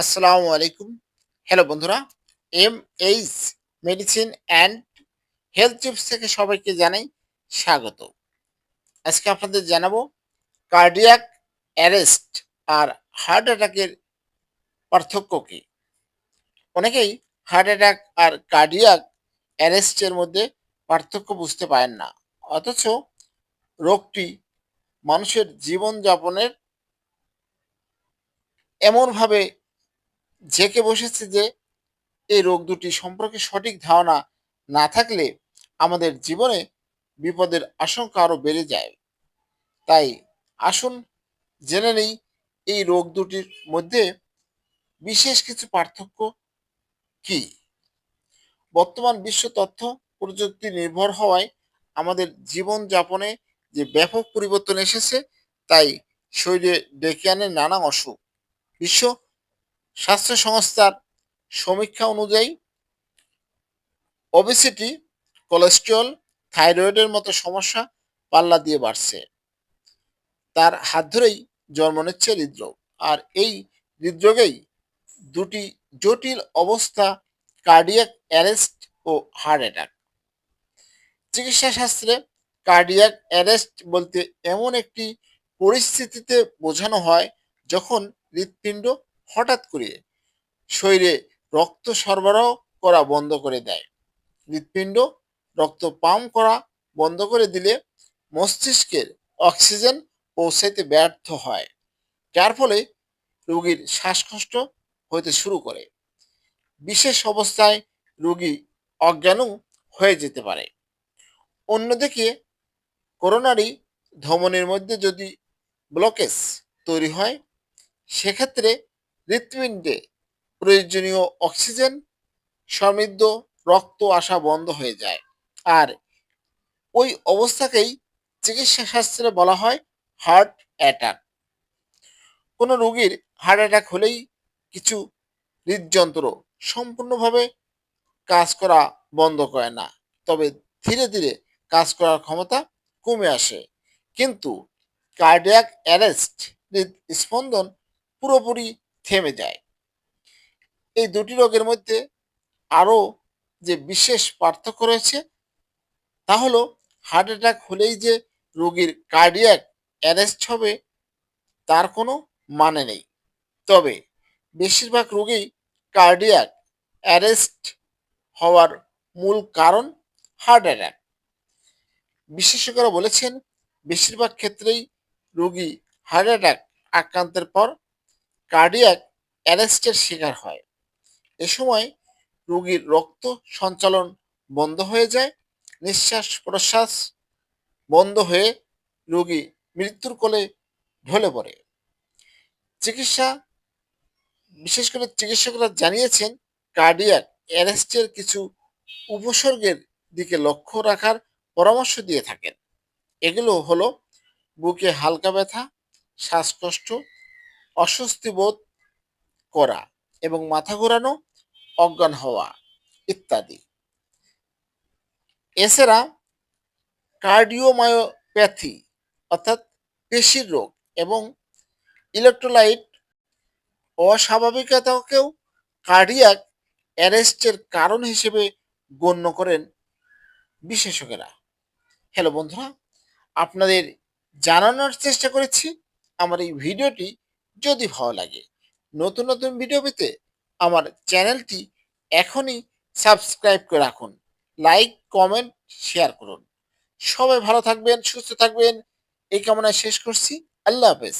আসসালামু আলাইকুম। হ্যালো বন্ধুরা M H medicine and health tips থেকে সবাইকে জানাই স্বাগত। আজকে আপনাদের জানাব কার্ডিয়াক অ্যারেস্ট আর হার্ট অ্যাটাকের পার্থক্য কী? অনেকেই হার্ট অ্যাটাক আর কার্ডিয়াক অ্যারেস্টের মধ্যে পার্থক্য বুঝতে পারেন না। অথচ রোগটি মানুষের জীবনযাপনের এমনভাবে জেকে বসেছে যে, এই রোগ দুটি সম্পর্কে সঠিক ধারণা না থাকলে আমাদের জীবনে বিপদের আশঙ্কা আরও বেড়ে যায়। তাই আসুন জেনে নেই, এই রোগ দুটির মধ্যে বিশেষ কিছু পার্থক্য কি? বর্তমান বিশ্ব তথ্য প্রযুক্তি নির্ভর হওয়ায় আমাদের জীবনযাপনে যে ব্যাপক পরিবর্তন এসেছে, তাই শরীরে ডেকে আনে নানা অসুখ। বিশ্ব স্বাস্থ্য সংস্থার সমীক্ষা অনুযায়ী ওবেসিটি কোলেস্ট্রল থাইরয়েডের মতো সমস্যা পাল্লা দিয়ে বাড়ছে। তার হাত ধরেই জন্ম নিচ্ছে হৃদরোগ। আর এই হৃদরোগেই দুটি জটিল অবস্থা কার্ডিয়াক অ্যারেস্ট ও হার্ট অ্যাটাক চিকিৎসা শাস্ত্রে কার্ডিয়াক অ্যারেস্ট বলতে এমন একটি পরিস্থিতিতে বোঝানো হয় যখন হৃৎপিণ্ড হঠাৎ করে শরীরে রক্ত সরবরাহ করা বন্ধ করে দেয়। হৃৎপিণ্ড, রক্ত পাম্প করা বন্ধ করে দিলে মস্তিষ্কের অক্সিজেন পৌঁছাইতে ব্যর্থ হয়। যার ফলে রোগীর শ্বাসকষ্ট হতে শুরু করে। বিশেষ অবস্থায় রোগী অজ্ঞানও হয়ে যেতে পারে। অন্যদিকে করোনারি ধমনের মধ্যে যদি ব্লকেজ তৈরি হয়, সেক্ষেত্রে হৃৎপিণ্ডে প্রয়োজনীয় অক্সিজেন, সমৃদ্ধ রক্ত আসা বন্ধ হয়ে যায়। আর ওই অবস্থাকেই চিকিৎসা শাস্ত্রে বলা হয় হার্ট অ্যাটাক। কোনো রোগীর হার্ট অ্যাটাক হলেই কিছু হৃদযন্ত্র সম্পূর্ণভাবে কাজ করা বন্ধ করে না। তবে ধীরে ধীরে কাজ করার ক্ষমতা কমে আসে। কিন্তু কার্ডিয়াক অ্যারেস্ট স্পন্দন পুরোপুরি থেমে যায়। এই দুটি রোগের মধ্যে আরও যে বিশেষ পার্থক্য রয়েছে, তা হলো হার্ট অ্যাটাক হলেই যে রোগীর কার্ডিয়াক অ্যারেস্ট হবে, তার কোনো মানে নেই। তবে বেশিরভাগ রোগী কার্ডিয়াক অ্যারেস্ট হওয়ার মূল কারণ হার্ট অ্যাটাক বিশেষজ্ঞরা বলেছেন, বেশিরভাগ ক্ষেত্রেই রোগী হার্ট অ্যাটাক আক্রান্তের পর কার্ডিয়াক অ্যারেস্টের শিকার হয়। এ সময় রোগীর রক্ত সঞ্চালন বন্ধ হয়ে যায়, নিঃশ্বাস প্রশ্বাস বন্ধ হয়ে রোগী মৃত্যুর কোলে ঢলে পড়ে। চিকিৎসা, বিশেষ করে চিকিৎসকরা জানিয়েছেন কার্ডিয়াক অ্যারেস্টের কিছু উপসর্গের দিকে লক্ষ্য রাখার পরামর্শ দিয়ে থাকেন। এগুলো হলো বুকে হালকা ব্যথা, শ্বাসকষ্ট অস্বস্তি বোধ করা এবং মাথা ঘোরানো, অজ্ঞান হওয়া ইত্যাদি। এছাড়া কার্ডিওমায়োপ্যাথি অর্থাৎ পেশির রোগ এবং ইলেকট্রোলাইট অস্বাভাবিকতাকেও কার্ডিয়াক অ্যারেস্টের কারণ হিসেবে গণ্য করেন বিশেষজ্ঞরা। হ্যালো বন্ধুরা, আপনাদের জানানোর চেষ্টা করেছি, আমার এই ভিডিওটি যদি ভালো লাগে। নতুন নতুন ভিডিও পেতে আমার চ্যানেলটি এখনই সাবস্ক্রাইব করে রাখুন। লাইক কমেন্ট শেয়ার করুন। সবাই ভালো থাকবেন, সুস্থ থাকবেন। এই কামনায় শেষ করছি। আল্লাহ হাফেজ।